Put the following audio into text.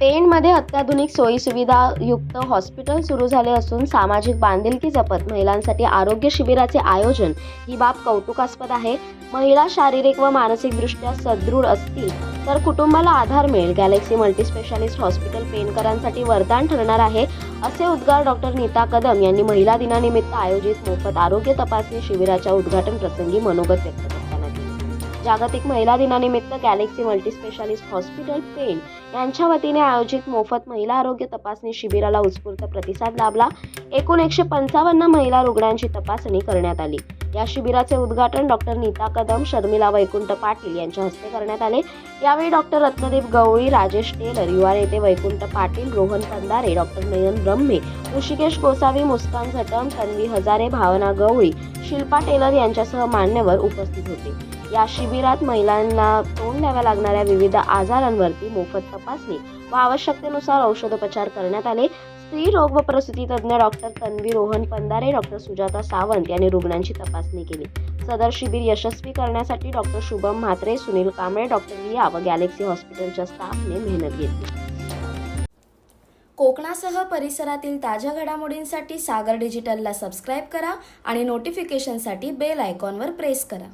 पेणमध्ये अत्याधुनिक सोयीसुविधा युक्त हॉस्पिटल सुरू झाले असून सामाजिक बांधिलकी जपत महिलांसाठी आरोग्य शिबिराचे आयोजन ही बाब कौतुकास्पद आहे. महिला शारीरिक व मानसिकदृष्ट्या सदृढ असतील तर कुटुंबाला आधार मिळेल. गॅलेक्सी मल्टीस्पेशालिस्ट हॉस्पिटल पेणकरांसाठी वरदान ठरणार आहे असे उद्गार डॉक्टर नीता कदम यांनी महिला दिनानिमित्त आयोजित मोफत आरोग्य तपासणी शिबिराच्या उद्घाटन प्रसंगी मनोगत व्यक्त केले. जागतिक महिला दिनानिमित्त गॅलेक्सी मल्टीस्पेशालिस्ट हॉस्पिटल पेण यांच्या वतीने आयोजित मोफत महिला आरोग्य तपासणी शिबिराला उत्स्फूर्त प्रतिसाद लाभला. एकूण एकशे पंचावन्न महिला रुग्णांची तपासणी करण्यात आली. या शिबिराचे उद्घाटन डॉक्टर नीता कदम शर्मिला वैकुंठ पाटील यांच्या हस्ते करण्यात आले. यावेळी डॉक्टर रत्नदीप गवळी राजेश टेलर युवा नेते वैकुंठ पाटील रोहन पंधारे डॉक्टर नयन ब्रह्मे ऋषिकेश गोसावी मुस्कान झटम तन्वी हजारे भावना गवळी शिल्पा टेलर यांच्यासह मान्यवर उपस्थित होते. या शिबिरात महिलांना तोंड द्याव्या लागणाऱ्या विविध आजारांवरती मोफत तपासणी व आवश्यकतेनुसार औषधोपचार करण्यात आले. स्त्री रोग व प्रसूती तज्ज्ञ डॉक्टर तन्वी रोहन पंधारे डॉक्टर सुजाता सावंत यांनी रुग्णांची तपासणी केली. सदर शिबिर यशस्वी करण्यासाठी डॉक्टर शुभम म्हात्रे सुनील कांबळे डॉक्टर रिया व गॅलेक्सी हॉस्पिटलच्या स्टाफने मेहनत घेतली. कोकणासह परिसरातील ताज्या घडामोडींसाठी सागर डिजिटलला सबस्क्राईब करा आणि नोटिफिकेशनसाठी बेल आयकॉनवर प्रेस करा.